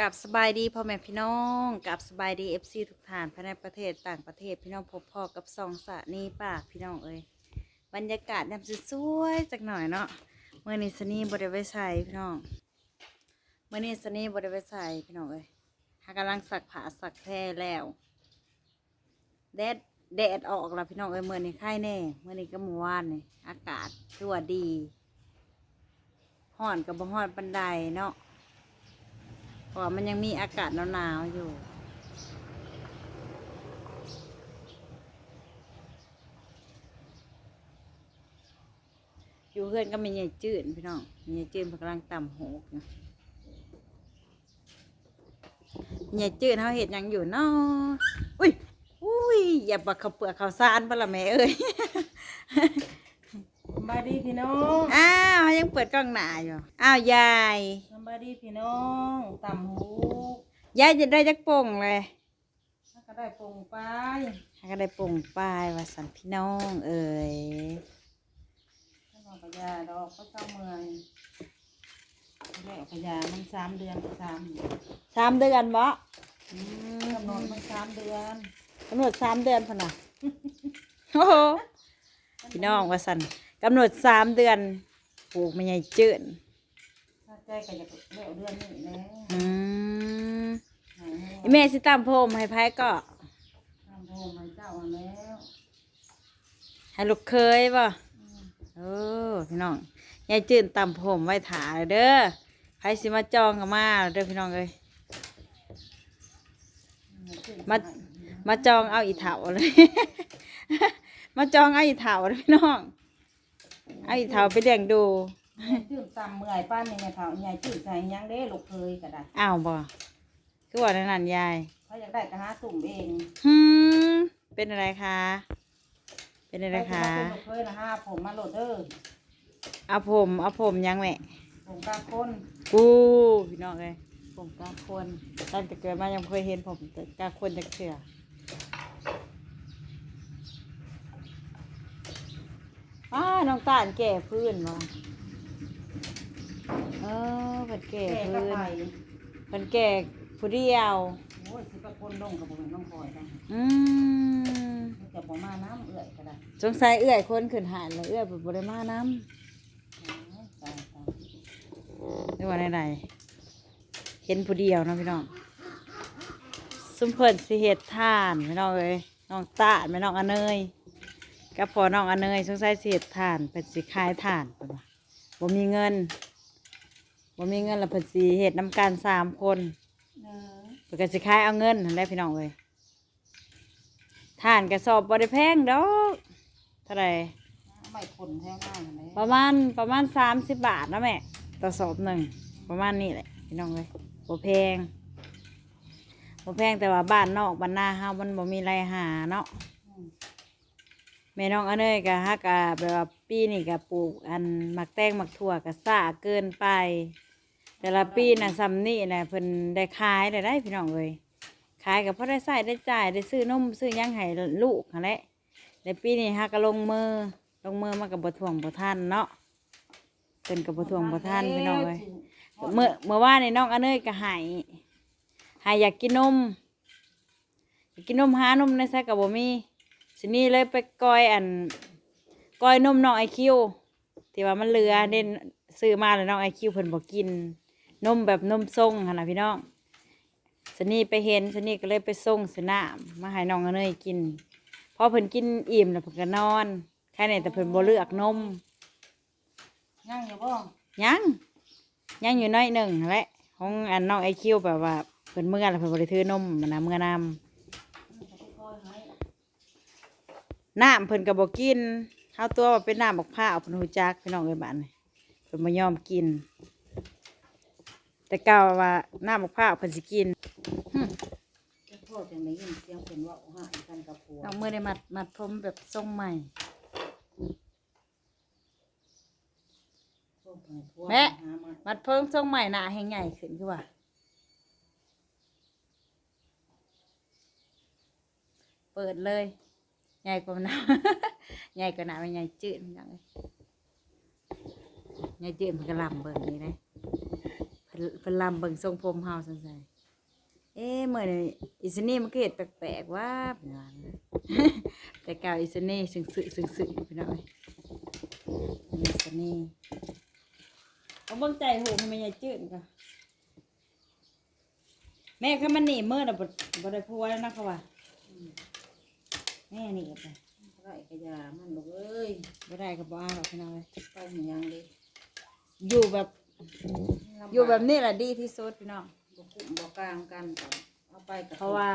กับสบายดีพ่อแม่พี่น้องกับสบายดีเอฟซีทุกท่านภายในประเทศต่างประเทศพี่น้องพบพ่อกับสองสะนี่ปาพี่น้องเอ้ยบรรยากาศยามสวยๆจักหน่อยเนาะเมื่อนี้สนีบริเวณใส่พี่น้องเมื่อนี้สนีบริเวณใส่พี่น้องเอ้ยหากำลังสักผาสักแพรแล้วแดดแดดออกแล้วพี่น้องเอ้ยเมื่อนี้ไข่แน่เมื่อนี้ก็เมื่อวานนี่อากาศตัวดีห่อนกับบ่ห่อนปันไดเนาะ เพราะมันยังมีอากาศหนาวๆอยู่ อยู่เพื่อนก็มีใหญ่จืดพี่น้องมีใหญ่จืดเพิ่นกำลังต่ำหกนะใหญ่จืดเขาเห็ดยังอยู่เนาะอุ้ยอุ้ยอย่าบักเขาเปลือกเขาซานปะละแม่เอ้ย บายดีพี่น้องอ้าวเขายังเปิดกล้องหนาอยู่ อ้าวยายสบายดีพี่น้องต่ำหูยายจะได้จักโป่งเลยถ้าก็ได้ปรุงไปถ้าก็ได้โป่งป้ายว่าสันพี่น้อง เอ่ยถ้าเราพยาดอกก็เจ้าเมืองแล้วพยามันสามเดือนสามสามเดือนบ่อืกำหนดมมันสามเดือนกำหนดสามเดือนพะนะโอ้โหพี่น้องว่าสัน กำหนดสามเดือนปลูกไม่ใหญ่จืดถ้าใจก็จะแล้วเดือนนี้แล้วอืมหายแห้อีแม่สิตามผมให้ไพ่ก็ทำโฮมให้เจ้าเอาแล้วให้ลูกเคยบ่เออพี่น้องยายจืดตามผมไว้ถาเลยเด้อไพ่สิมาจองกับมาเด้อพี่น้องเอ้ยมา มาจองเอาอีเถาเลย มาจองเอาอีเถาเลยพี่น้อง เอาอีเถาไปเลี้ยงดูจืดต่ำเมื่อยป้านนี่ไงเขาใหญ่จืดใส่ยังเด้ลูกเคยก็ได้อ้าวบ่คือว่านั่นนยายเขาอยากได้ก็หาตุ่มเองหืมเป็นอะไรคะ เป็นอะไรคะ ลูกเคยนะฮะผมมาโหลดเด้อเอาผมเอาผมยังแหละผมกลางคนกูพี่น้องเลยผมกาคนตั้งแต่เกิดมายังเคยเห็นผมกาคนจากเสือ อ้าน้องตาลแก่พื้นมาเออเพิ่นแก่แก่พื้ก็นไปเพิ่นแก่ผู้เดียว โอ้ยสิบคนลงกับผมน้องคอยได้อืมมันจะบ่มาน้ำเอื่อยก็ได้สงสัยเอื้อยคนขึ้นหานเลยเอื้อยบ่บ่ได้มาน้โอ้ยตายตายำไม่ว่าไหนๆเห็นผู้เดียวเนาะพี่น้องซุมเพิ่นสิเฮ็ดทานพี่น้องเอ้ยน้องตาแม่น้องอเนย กับพอน้องอเนยสงสัยสิเฮ็ดทานเพิ่นสิขายทานเพิ่นว่าบ่มีเงินบ่มีเงินแล้วเพิ่นสิเฮ็ดนํกันสามคนเออเพิ่นก็สิขายเอาเงินนั่นแหละพี่น้องเอ้ยทานกระสอบบ่ได้แพงดอกเท่าไหร่ไม่ผลแท้ง่ายเลยประมาณประมาณสามสิบบาทนะแม่ต่อสอบหนึ่งประมาณนี้แหละพี่น้องเลยบ่แพงบ่แพงแต่ว่าบ้านนอกบ้านนาเฮามันบ่มีไรหาเนาะแม่น้องอันเนยก็ฮักกะแบบว่าปีนี่ก็ปลูกอันหมักแตงหมักถั่วก็ซ่าเกินไป แต่ละปีน่ะซ้ำนี่แหละเพิ่นได้ขายได้ได้พี่น้องเอ้ยขายก็พอได้ใส่ได้จ่ายได้ซื้อนมซื้อยังให้ลูกหั่นแหละในปีนี้ฮักก็ลงมือลงมือมากับบทวงบทท่านเนาะเป็นกับบทวงบทท่านพี่น้องเลยเมื่อเมื่อว่านในน้องอเนยก็ใหายหายอยากกินนมอยากกินนมหานมในแซกกับบ่มี สินี่เลยไปก้อยอันก้อยนมน้องไอคิวที่ว่ามันเหลือเด่นซื้อมาแล้วน้องไอคิวเพิ่นบอกกิน นมแบบนมทรงค่ะนะพี่น้องสนี่ไปเห็นสนี่ก็เลยไปส่งสนามมาให้น้องอเนยกินพอเพิ่นกินอิ่มแล้วเพิ่นก็นอนแค่นี้แต่เพิ่นบ่เลือกนมย่างอยู่บ่ยังยังอยู่น้อยหนึ่งนั่นแหละของอันน้องไอคิวแบบว่าเพิ่นเมื่อแล้วเพิ่นบ่ได้ถือนมมันนะเมื่อนำ น้ำเพิ่นก็บ่กินเฮาตัวว่าเป็นน้ำบักพร้าวเพิ่นฮู้จักพี่น้องเอ้ยบ้านนี่เพิ่นบ่ยอมกิน แต่เก่าว่าน้ำบักพร้าวเพิ่นสิกินพ่อจังได้ยินเสียงเพิ่นเว่าหายกันกับผัวน้องมือได้มัดมัดผมแบบทรงใหม่ส่งไปให้ผัวแม่หามามัดเพิ่มทรงใหม่หน้าแห้งใหญ่ขึ้นคือว่าเปิดเลย ใหญ่กว่าน้าใหญ่กว่าน้าไม่ใหญ่จืดเหมือย่างเลยใหญ่จืดมันกระลำเบิ่งนี่นะเพิ่นลำเบิ่งทรงผมเฮาซั่นใส่เอ๊ะเมื้อนี้อิสนี่มันก็เฮ็ดแปลกๆว่าพี่น้องแต่เก่าอิสนี่สึงสึสึงสึพี่น้องอ้ยอิสนี่เอาเบิ่งใจหูมันใหญ่จืดก็แม่คือมันหนีเมื่อน่ะบ่ได้พัวแล้วนะเขาว่า แม่นี่ก็ไปไรกระยามันลูกเอ้ยบ่ได้ก็บ่เอาหรอกพี่น้องเอ้ยไปเหมือนยังเลยอยู่แบบอยู่แบบนี้แหละดีที่สุดพี่น้องบกุ้มบกลางกันก็เอาไปกับเพราะว่า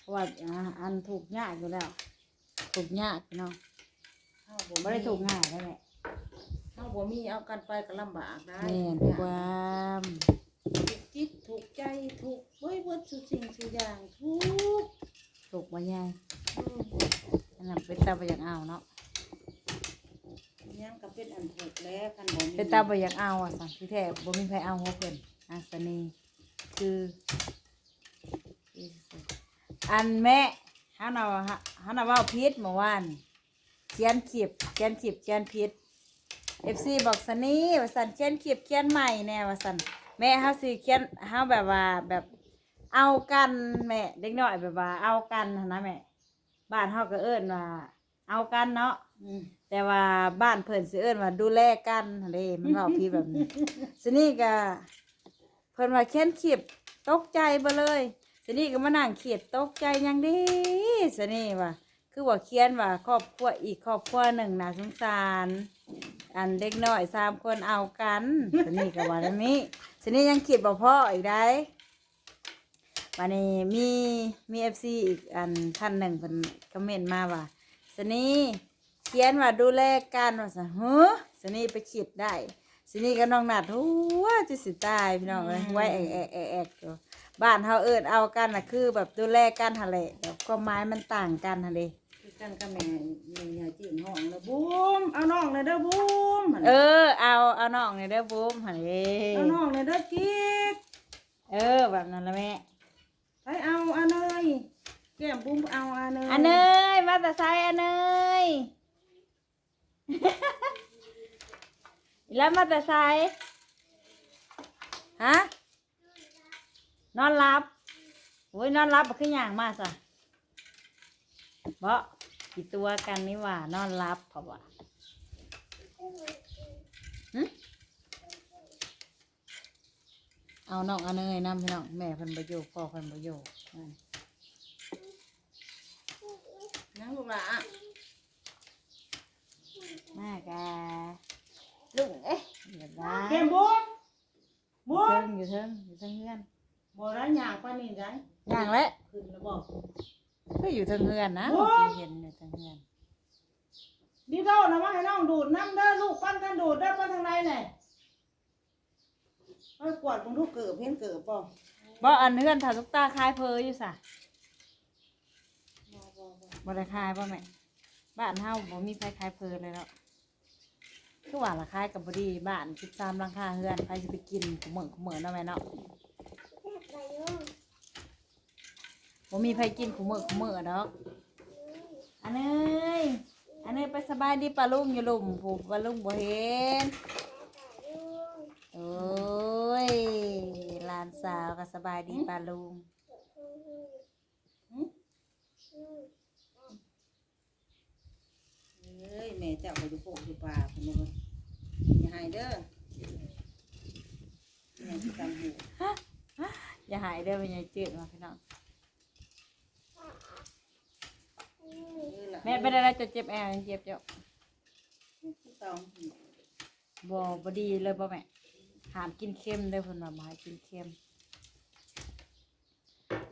เพราะว่าอ่าอันถูกยากอยู่แล้ว ถูกยากพี่น้องเฮาบ่ไม่ได้ถูกง่ายได้แหละเฮาบ่มีเอากันไปก็ลำบากได้แม่นความถูกจิตถูกใจถูกเว้ยเบิดสุสิ่งสุอย่างทุก ถูกบ่ยายอันนั้นเป็นตาบ่อยากเอาเนาะยังก็เป็นอันถูกแล้วคันบ่มีเป็นตาบ่อยากเอาอะสั่งที่แท้บ่มีใครเอาหัวเพิ่นอัศนีคืออันแม่เฮาน่ะว่าเฮาน่ะเว้าผิดเมื่อวานเขียนคลิปเขียนคลิปเขียนผิด FC บอกสนีว่าสันเขียนคลิปเขียนใหม่แน่ว่าสันแม่เฮาสิเขียนเฮาแบบว่าแบบ เอากันแม่เด็กน้อยแบบว่า เอากันหั้นนะแม่บ้านเฮาก็เอิ้นว่า เอากันเนาะอืมแต่ว่าบ้านเพิ่นสิเอิ้นว่าดูแลกันหั่นเด้มันเว้าพี่แบบนี้ สนี่ก็เพิ่นว่าเขียนคลิปตกใจเบ่เลยสนี่ก็มานั่งเขียดตกใจหยังเดีสนี่ว่า คือว่าเขียนว่าครอบครัวอีกครอบครัวหนึ่งน่าสงสาร อันเด็กน้อยสามคนเอากันสนี่ก็ว่าแบบนี้สนี่ยังคิดบ่พ่ออีกได้ วันนี้มีมีเอฟซีอีกอันท่านหนึ่งเพิ่นคอมเมนต์มาว่าสนี่เขียนว่าดูแลกันว่าสะเฮ้อสนี่ไปคิดได้สนี่ก็น้องนัดหัวจะสิตายพี่น้องเอ้ยไว้แอกแอกแอกแอกอยู่บ้านเฮาเอิ้นเอากันน่ะคือ แบบดูแลกันหั่นแหละแบบความหมายมันต่างกันหั่นเด้คือกันกับแม่แม่ยายจีนห้องแล้วบูมเอาน้องเลยเด้อบูมเออเอาเอาน้องนี่เด้อบูมหั่นเด้เอาน้องเลยเด้อกิ๊กเออแบบนั้นละแม่ ไปเอาอันเนยแก้มบูมเอาอันเนยอันเนยมาแต่ไซอันเนยแล้วมาแต่ไซฮะนอนหลับโอ้ยนอนหลับบ่ขึ้นอย่างมากสะบ่กี่ตัวกันนี่หว่านอนหลับเพราะว่าหึ เอาน้องอันเนยนำพี่น้องแม่เพิ่นบ่อยู่พ่อเพิ่นบ่อยู่นั่นนั่งลูกหละมากะลุงเอ๊ะเดี๋ยวนะแก้มบูมบูอยู่มเทิงอยู่เทิงอยู่เทิงเฮือนบ่ได้หยางปานนี้ได้อย่างและขึ้นแล้วบอกก็อยู่เทิงเฮือนนะโอ้เมื่ยอกี้เห็นอยู่เทิงเฮือนดีโดนะมาให้น้องดูดน้ำเด้อลูกปั้นกันดูดเด้อปั้นทางในน่ะ เอ้ยกวาดมึงลูกเกิบเพี้ยนเกิบป่ะบ่อันเฮือนถาลูกตาคายเพออยู่สะบ่ได้คายบ่แม่บ้านเฮาบ่มีไผคายเพอเลยเนาะคือว่าละคายกับบ่ดีบ้าน13หลังคาเฮือนใครสิไปกินขมื้อขมื้อเนาะแม่เนาะบ่มีไผกินขมื้อขมื้อดอกอันเอ้ยอันเอ้ยไปสบายดีปลาลุงอยู่หลุมผูปลาลุงบ่เห็นโอ้ยหลานสาวก็สบายดีปลาลุงเอ้ยแม่เจ้าไปดูโป่งดูปลาคุณลุงอย่าให้เด้อแม่ที่ตังหูอย่าหายเด้อเป็นยายจืดมาพี่น้องเออล่ะแม่เป็นอะไรจะเจ็บแอวยังเจ็บเจ้าที่ตองบ่บ่ดีเลยบ่แม่ หามกินเค็มเด้อเพิ่นว่าบ่ให้กินเค็ม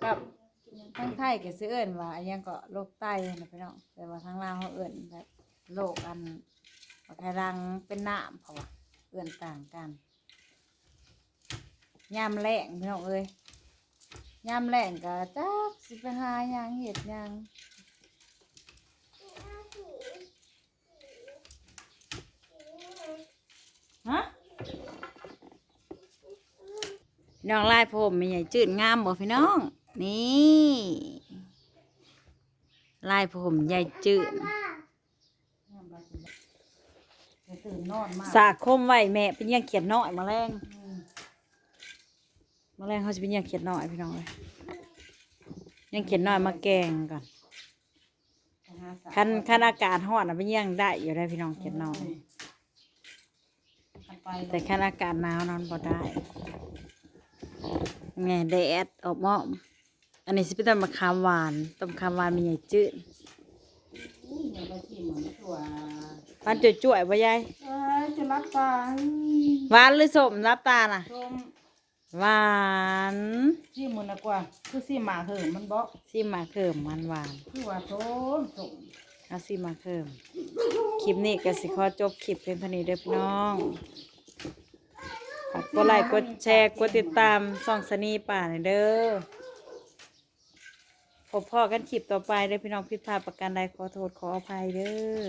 กับทั้งไทยก็สิเอิ้นว่าอันยังก็โรคไตนะพี่น้องแต่ว่าทางลาวเขาเอิ้นแบบโรคอันว่าไขรังเป็นน้ำเพราะว่าเอิ้นต่างกันยามแล้งพี่น้องเอ้ยยามแล้งก็จักสิไปหาหยังเฮ็ดหยัง ฮะพี่ น้องลายผมมีใหญ่จืดงามบ่พี่น้อง นี่ลายผมใหญ่จืดสากคมไว้แม่เป็นยังเขียดน้อยมาแรงมาแรงเขาจะเป็นยังเขียดน้อยพี่น้องเลยยังเขียดน้อยมาแกงก่อนคันคันอากาศร้อนอะเป็นยังได้อยู่ได้พี่น้องเขียดน้อยแต่คันอากาศหนาวนอนบ่ได้ ไงแดดออกหม้อมอันนี้สิเป็นต้นมะขามหวานต้นมะขามหวานมีใหญ่จืดอุ้ยยังไปที่เหมือนตัวหวานจ่วยๆบ่ยายเอ้ยจะรับตาหวานหรือส้มรับตาน่ะชมหวานที่มือนะกว่า คือซี่หมาเหิมมันบอกซิมมาเคิมหวานหวานคือว่าโซนส่งๆเอาซิมมาเคิมคลิปนี้ก็สิขอจบคลิปเพียงเท่านี้เด้อพี่น้องฝา กกดไลค์กดแชร์กดติดตามส่องสนีป่าหน่อยเด้อพบพ่อกันคลิปต่อไปเด้อพี่น้องผิดพลาดประการใดขอโทษขออภัยเด้อ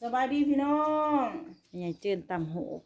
สบายดีพี่น้องใหญ่จื้นต่ำหูก